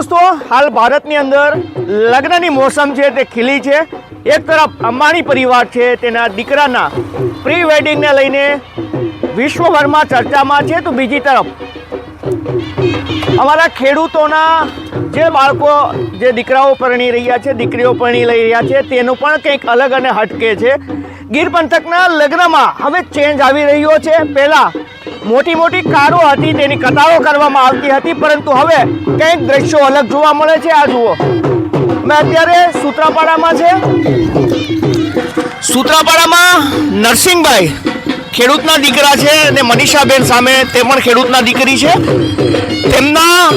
દોસ્તો, હાલ ભારતની અંદર લગ્નની મોસમ છે, તે ખીલી છે. એક તરફ અંબાણી પરિવાર છે, તેના દીકરાના પ્રી વેડિંગને લઈને વિશ્વભરમાં ચર્ચામાં છે, તો બીજી તરફ અમારા ખેડૂતોના જે બાળકો, જે દીકરાઓ પરણી રહ્યા છે, દીકરીઓ પરણી લઈ રહ્યા છે, તેનું પણ કંઈક અલગ અને હટકે છે. ગીર પંથકના લગ્નમાં હવે ચેન્જ આવી રહ્યો છે. પહેલાં મોટી મોટી કારો હતી, તેની કતારો કરવામાં આવતી હતી, પરંતુ હવે કંઈક દ્રશ્યો અલગ જોવા મળે છે. આ જુઓ. મેં અત્યારે સૂત્રાપાડામાં છે. સૂત્રાપાડામાં નરસિંહભાઈ ખેડૂતના દીકરા છે અને મનીષાબેન સામે તે પણ ખેડૂતના દીકરી છે. તેમના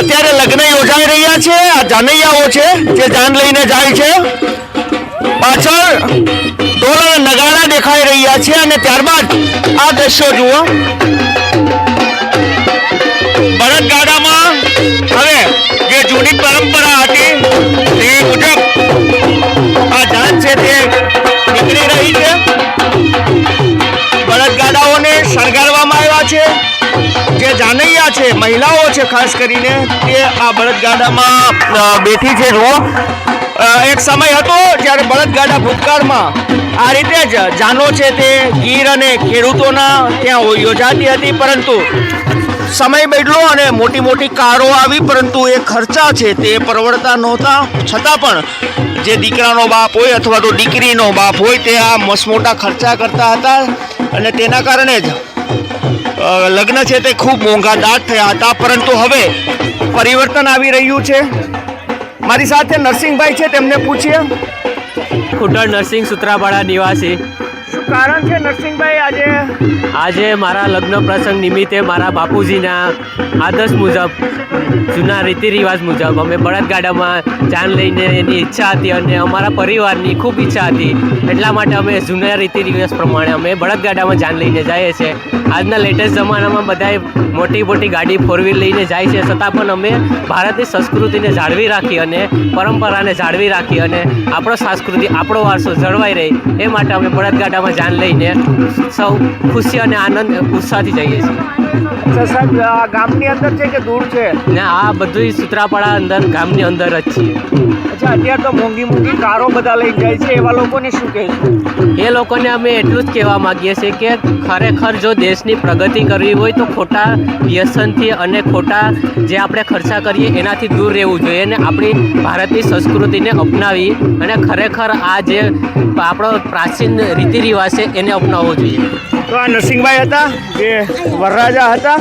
અત્યારે લગ્ન યોજાઈ રહ્યા છે. આ જાનૈયાઓ છે, જે જાન લઈને જાય છે. પાછળ ઢોલ નગાડા દેખાઈ રહ્યા છે અને ત્યારબાદ આ દ્રશ્યો જુઓ. ભરતગાડામાં હવે જે જૂની પરંપરા હતી, તે મુજબ આ જાન છે તે નીકળી રહી છે. ભરતગાડાઓને શણગારવામાં આવ્યા છે. જે જાનૈયા છે, મહિલાઓ છે, ખાસ કરીને તે આ બળદગાડામાં બેઠી છે. જુઓ. એક સમય હતો જ્યારે બળદગાડા ભૂતકાળમાં આ રીતે જ જાનો છે તે ગીર અને ખેડૂતોના ત્યાં યોજાતી હતી, પરંતુ સમય બદલો અને મોટી મોટી કારો આવી, પરંતુ એ ખર્ચા છે તે પરવડતા નહોતા. છતાં પણ જે દીકરાનો બાપ હોય અથવા તો દીકરીનો બાપ હોય, તે આ મસમોટા ખર્ચા કરતા હતા અને તેના કારણે જ લગ્ન છે તે ખૂબ મોંઘા દાટ થયા હતા, પરંતુ હવે પરિવર્તન આવી રહ્યું છે. મારી સાથે નરસિંહભાઈ છે તેમને પૂછીએ. ખુટર નરસિંહ સુત્રાપાડા નિવાસી. કારણ છે નરસિંહભાઈ આજે? આજે મારા લગ્ન પ્રસંગ નિમિત્તે મારા બાપુજીના આદર્શ મુજબ, જૂના રીતિ રિવાજ મુજબ અમે બળદગાડામાં જાન લઈને એની ઈચ્છા હતી અને અમારા પરિવારની ખૂબ ઈચ્છા હતી. એટલા માટે અમે જૂના રીતિ રિવાજ પ્રમાણે અમે બળદગાડામાં જાન લઈને જઈએ છીએ. આજના લેટેસ્ટ જમાનામાં બધાએ મોટી મોટી ગાડી ફોર વ્હીલ લઈને જાય છે, છતાં પણ અમે ભારતની સંસ્કૃતિને જાળવી રાખી અને પરંપરાને જાળવી રાખી અને આપણો સંસ્કૃતિ, આપણો વારસો જળવાઈ રહે એ માટે અમે બળદગાડામાં જાન લઈને સૌ ખુશી અને આનંદ ઉત્સાહથી જઈએ છીએ. સાહેબ ગામની અંદર છે કે દૂર છે? ને આ બધું સુત્રાપાડા અંદર ગામની અંદર જ છીએ. અચ્છા અત્યારે તો મોંઘી મોંઘી કારો બધા લઈ જાય છે એવા લોકોને શું કહેશું એ લોકોને અમે એટલું જ કહેવા માગીએ છીએ કે ખરેખર જો દેશની પ્રગતિ કરવી હોય તો ખોટા વ્યસનથી અને ખોટા જે આપણે ખર્ચા કરીએ એનાથી દૂર રહેવું જોઈએ અને આપણી ભારતની સંસ્કૃતિને અપનાવી અને ખરેખર આ જે આપણો પ્રાચીન રીતિ રિવાજ છે એને અપનાવવો જોઈએ. તો આ નરસિંહભાઈ હતા જે વરરાજા હતા.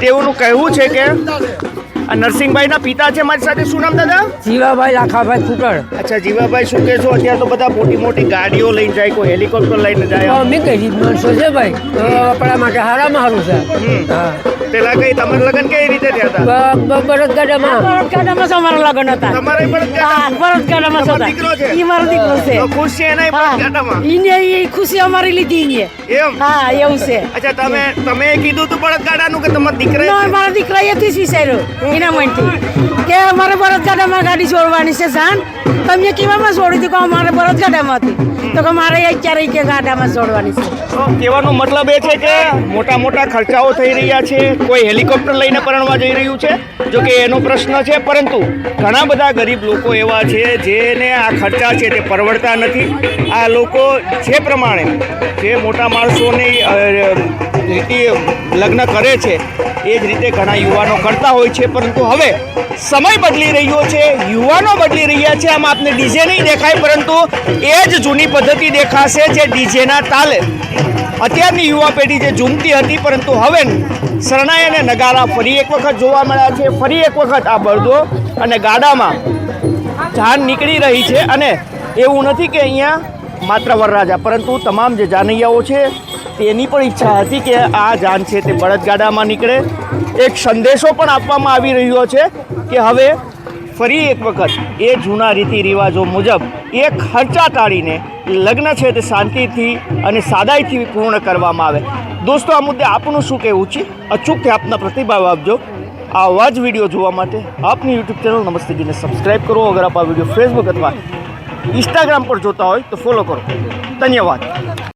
તેઓનું કહેવું છે કે નરસિંહભાઈના પિતા છે મારી સાથે. શું નામ દાદા? જીવાભાઈ લાખાભાઈ ફૂટડ અચ્છા જીવાભાઈ શું કહેશો? અત્યારે તો બધા મોટી મોટી ગાડીઓ લઈને જાય કોઈ હેલિકોપ્ટર લઈને જાય. અમે ગરીબ માણસો છે ભાઈ? આપણા માટે હારામાં સારું છે. હા. પેલા કઈ તમારું લગ્ન કઈ રીતે થયા હતા? બળદગાડામાં બળદગાડામાં જ લગ્ન હતા. તમારે પણ હા બળદગાડામાં જ દીકરો છે? ઈ મારો દીકરો છે. તો ખુશ છે એના બળદગાડામાં ઈને ઈ ખુશી અમારી લીધી ઈને. એમ? હા એવું છે. અચ્છા તમે તમે કીધું તું બળદગાડાનું કે તમારા દીકરા ના મારા દીકરા એથી વિચાર્યો. મનથી કે અમારે બળદગાડામાં ગાડી છોડવાની છે સાન તમે કેવામાં છોડી હતી કે અમારે બળદગાડામાં હતી. તો કે મારે અત્યારે કે ગાડામાં છોડવાની છે. કહેવાનો મતલબ એ છે કે મોટા મોટા ખર્ચાઓ થઈ રહ્યા છે. કોઈ હેલિકોપ્ટર લઈને પરણવા જઈ રહ્યું છે? જો કે એનો પ્રશ્ન છે, પરંતુ ઘણા બધા ગરીબ લોકો એવા છે જેને આ ખર્ચા છે તે પરવડતા નથી. આ લોકો જે પ્રમાણે જે મોટા માણસોની રીતે લગ્ન કરે છે, એ જ રીતે ઘણા યુવાનો કરતા હોય છે, પરંતુ હવે સમય બદલી રહ્યો છે, યુવાનો બદલી રહ્યા છે, આમ આપને ડીજે નહીં દેખાય, પરંતુ એ જ જૂની પદ્ધતિ દેખાશે જે ડીજેના તાલે. અત્યારની યુવા પેઢી જે ઝૂમતી હતી, પરંતુ હવે શરણાઈ અને નગારા ફરી એક વખત જોવા મળ્યા છે, ફરી એક વખત આ બળદો અને ગાડામાં જાન નીકળી રહી છે, અને એવું નથી કે અહીંયા માત્ર વરરાજા, પરંતુ તમામ જે જાનૈયાઓ છે, તેની પણ ઈચ્છા હતી કે આ જાન છે તે બળદગાડામાં નીકળે. એક સંદેશો પણ આપવામાં આવી રહ્યો છે કે હવે ફરી એક વખત એ જૂના રીતિ રિવાજો મુજબ એ ખર્ચા ટાળીને લગ્ન છે તે શાંતિથી અને સાદાઈથી પૂર્ણ કરવામાં આવે. દોસ્તો, આ મુદ્દે આપનું શું કહેવું છે? અચૂકથી આપના પ્રતિભાવ આપજો. આવા જ વીડિયો જોવા માટે આપની યુટ્યુબ ચેનલ નમસ્તે જીને સબસ્ક્રાઈબ કરો. અગર આપ આ વીડિયો ફેસબુક અથવા ઇન્સ્ટાગ્રામ પર જોતા હોય તો ફોલો કરો. ધન્યવાદ.